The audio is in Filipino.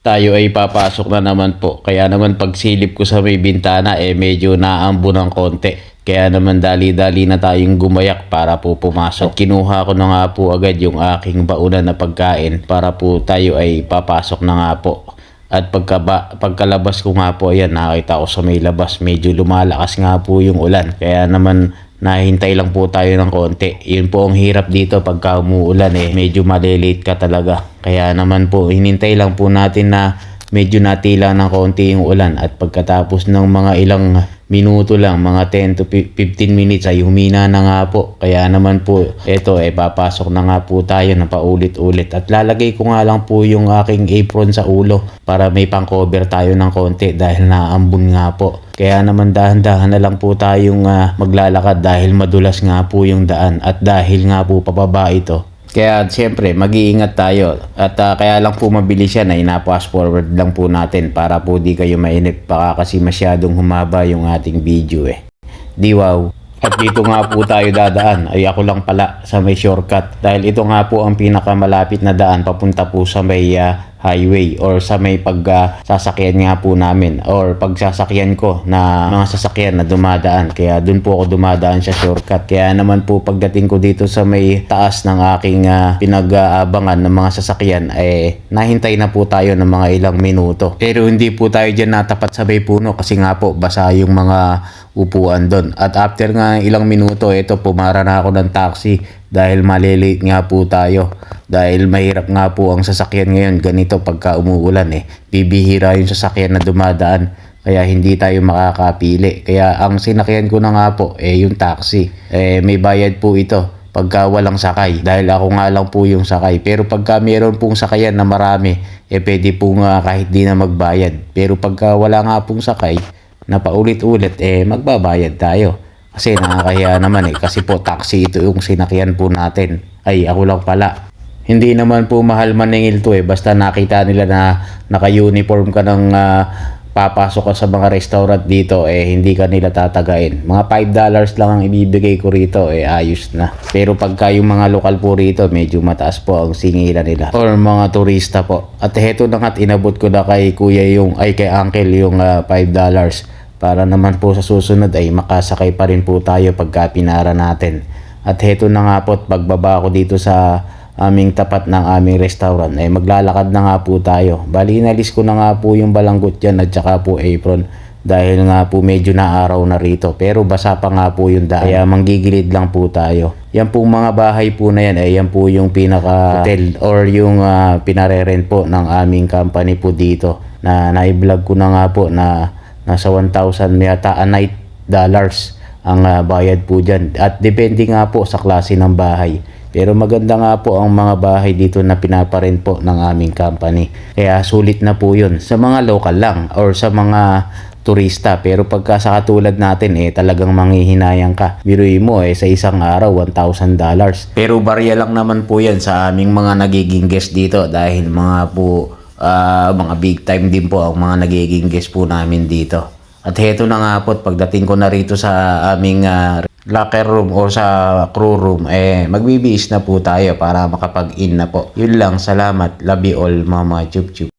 tayo ay papasok na naman po. Kaya naman pagsilip ko sa may bintana eh medyo naambo ng konti. Kaya naman dali-dali na tayong gumayak para po pumasok. At kinuha ko na nga po agad yung aking baunan na pagkain para po tayo ay papasok na nga po. At pagka pagkalabas ko nga po, ayan, nakita ko sa may labas, medyo lumalakas nga po yung ulan. Kaya naman, nahintay lang po tayo ng konti. Yun po ang hirap dito pagka umuulan eh. Medyo malilate ka talaga. Kaya naman po, hinintay lang po natin na medyo natila ng konti yung ulan. At pagkatapos ng mga ilang minuto lang, mga 10 to 15 minutes ay humina na nga po. Kaya naman po, eto eh, papasok na nga po tayo na paulit-ulit. At lalagay ko nga lang po yung aking apron sa ulo para may pang-cover tayo ng konti dahil naambun nga po. Kaya naman dahan-dahan na lang po tayong ah, maglalakad dahil madulas nga po yung daan at dahil nga po pababa ito. Kaya siyempre mag-iingat tayo at ah, kaya lang po mabilis yan ay na-fast forward lang po natin para po di kayo mainip baka kasi masyadong humaba yung ating video eh. Di wow. At dito nga po tayo dadaan ay ako lang pala sa may shortcut dahil ito nga po ang pinakamalapit na daan papunta po sa may ah, highway or sa may pagsasakyan nga po namin or pagsasakyan ko na mga sasakyan na dumadaan. Kaya dun po ako dumadaan sa shortcut. Kaya naman po pagdating ko dito sa may taas ng aking ah, pinag-aabangan ng mga sasakyan eh nahintay na po tayo ng mga ilang minuto. Pero hindi po tayo dyan natapat sa may puno kasi nga po basa yung mga upuan doon at after nga ilang minuto ito pumara na ako ng taxi dahil malilate nga po tayo. Dahil mahirap nga po ang sasakyan ngayon. Ganito pagka umuulan eh. Bibihira yung sasakyan na dumadaan. Kaya hindi tayo makakapili. Kaya ang sinakyan ko na nga po eh yung taxi. Eh may bayad po ito pagka walang sakay. Dahil ako nga lang po yung sakay. Pero pagka meron pong sakayan na marami eh pwede po nga kahit di na magbayad. Pero pagka wala nga pong sakay na paulit-ulit eh magbabayad tayo kasi nakakahiya naman eh. Kasi po taxi ito yung sinakyan po natin. Ay, ako lang pala. Hindi naman po mahal maningil to eh. Basta nakita nila na naka-uniform ka ng ah, papasok ka sa mga restaurant dito eh hindi ka nila tatagain. Mga 5 dollars lang ang ibibigay ko rito eh ayos na. Pero pagka yung mga lokal po rito medyo mataas po ang singilan nila. Or mga turista po. At heto na nga't inabot ko na kay kuya yung ay kay uncle yung ah, 5 dollars para naman po sa susunod ay makasakay pa rin po tayo pagka pinara natin. At heto na nga po at pagbaba ko dito sa aming tapat ng aming restaurant ay maglalakad na nga po tayo. Bali inalis ko na nga po yung balanggot dyan at saka po apron dahil nga po medyo na araw na rito pero basa pa nga po yung daan kaya manggigilid lang po tayo yan po mga bahay po na yan eh yan po yung pinaka hotel or yung uh, pinare-rent po ng aming company po dito na na-vlog ko na nga po na nasa 1,000 yata a night dollars ang ah, bayad po dyan. At depende nga po sa klase ng bahay. Pero maganda nga po ang mga bahay dito na pinaparent po ng aming company. Kaya sulit na po yun sa mga local lang or sa mga turista. Pero pagka sa katulad natin eh talagang manghihinayang ka. Biruin mo eh sa isang araw $1,000. Pero barya lang naman po yan sa aming mga nagiging guest dito dahil mga po ah, mga big time din po ang mga nagiging guest po namin dito. At heto na nga po, pagdating ko na rito sa aming ah, locker room o sa crew room, eh, magbibihis na po tayo para makapag-in na po. Yun lang, salamat. You all, mama. Chup chup.